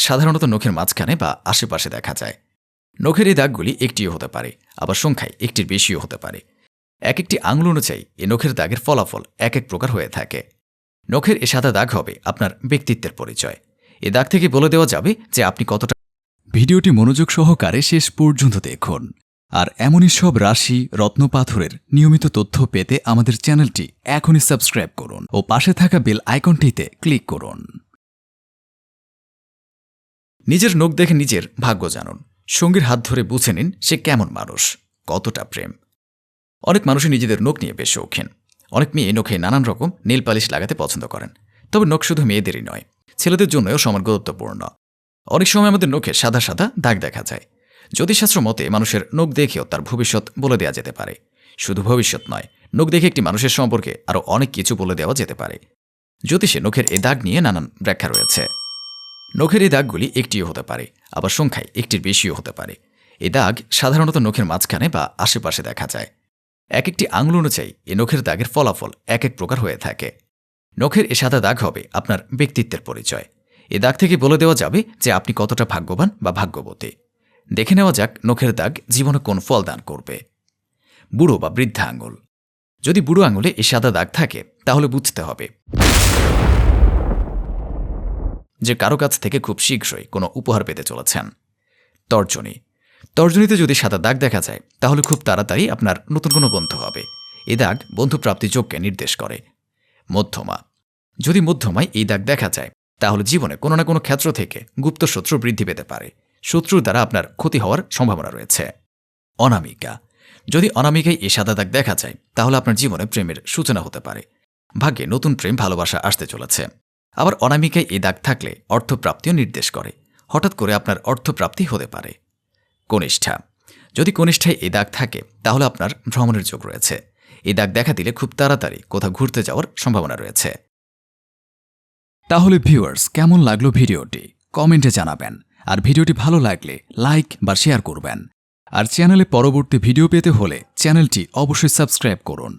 সাধারণত নখের মাঝখানে বা আশেপাশে দেখা যায়। নখের এই দাগগুলি একটিও হতে পারে, আবার সংখ্যায় একটির বেশিও হতে পারে। এক একটি আঙুল অনুযায়ী এ নখের দাগের ফলাফল এক এক প্রকার হয়ে থাকে। নখের এ সাদা দাগ হবে আপনার ব্যক্তিত্বের পরিচয়। এ দাগ থেকে বলে দেওয়া যাবে যে আপনি কতটা ভিডিওটি মনোযোগ সহকারে শেষ পর্যন্ত দেখুন। আর এমনই সব রাশি রত্নপাথরের নিয়মিত তথ্য পেতে আমাদের চ্যানেলটি এখনই সাবস্ক্রাইব করুন ও পাশে থাকা বেল আইকনটিতে ক্লিক করুন। নিজের নখ দেখে নিজের ভাগ্য জানুন। সঙ্গীর হাত ধরে বুঝে নিন সে কেমন মানুষ, কতটা প্রেম। অনেক মানুষই নিজেদের নখ নিয়ে বেশ শৌখিন। অনেক মেয়ে নখে নানান রকম নীল পালিশ লাগাতে পছন্দ করেন। তবে নখ শুধু মেয়েদেরই নয়, ছেলেদের জন্যও সমান গুরুত্বপূর্ণ। অনেক সময় আমাদের নখে সাদা সাদা দাগ দেখা যায়। জ্যোতিষশাস্ত্র মতে মানুষের নখ দেখেও তার ভবিষ্যৎ বলে দেওয়া যেতে পারে। শুধু ভবিষ্যৎ নয়, নখ দেখে একটি মানুষের সম্পর্কে আরও অনেক কিছু বলে দেওয়া যেতে পারে। জ্যোতিষে নখের এ দাগ নিয়ে নানান ব্যাখ্যা রয়েছে। নখের এই দাগগুলি একটিও হতে পারে, আবার সংখ্যায় একটির বেশিও হতে পারে। এই দাগ সাধারণত নখের মাঝখানে বা আশেপাশে দেখা যায়। এক একটি আঙুল অনুযায়ী এ নখের দাগের ফলাফল এক এক প্রকার হয়ে থাকে। নখের এ সাদা দাগ হবে আপনার ব্যক্তিত্বের পরিচয়। এ দাগ থেকে বলে দেওয়া যাবে যে আপনি কতটা ভাগ্যবান বা ভাগ্যবতী। দেখে নেওয়া যাক নখের দাগ জীবনে কোন ফল দান করবে। বুড়ো বা বৃদ্ধা আঙুল। যদি বুড়ো আঙুলে এ সাদা দাগ থাকে, তাহলে বুঝতে হবে। যে কারও কাছ থেকে খুব শীঘ্রই কোনো উপহার পেতে চলেছেন। তর্জনী। তর্জনীতে যদি সাদা দাগ দেখা যায়, তাহলে খুব তাড়াতাড়ি আপনার নতুন কোনো বন্ধু হবে। এ দাগ বন্ধুপ্রাপ্তি যোগকে নির্দেশ করে। মধ্যমা। যদি মধ্যমায় এই দাগ দেখা যায়, তাহলে জীবনে কোনো না কোনো ক্ষেত্র থেকে গুপ্ত শত্রু বৃদ্ধি পেতে পারে। শত্রুর দ্বারা আপনার ক্ষতি হওয়ার সম্ভাবনা রয়েছে। অনামিকা। যদি অনামিকায় এই সাদা দাগ দেখা যায়, তাহলে আপনার জীবনে প্রেমের সূচনা হতে পারে। ভাগ্যে নতুন প্রেম ভালোবাসা আসতে চলেছে। আবার অনামিকায় এই দাগ থাকলে অর্থপ্রাপ্তিও নির্দেশ করে। হঠাৎ করে আপনার অর্থপ্রাপ্তি হতে পারে। কনিষ্ঠা, যদি কনিষ্ঠায় এই দাগ থাকে, তাহলে আপনার ভ্রমণের যোগ রয়েছে। এই দাগ দেখা দিলে খুব তাড়াতাড়ি কোথাও ঘুরতে যাওয়ার সম্ভাবনা রয়েছে। তাহলে ভিউয়ার্স, কেমন লাগল ভিডিওটি? কমেন্টে জানাবেন। আর ভিডিওটি ভালো লাগলে লাইক বা শেয়ার করবেন। আর চ্যানেলে পরবর্তী ভিডিও পেতে হলে চ্যানেলটি অবশ্যই সাবস্ক্রাইব করুন।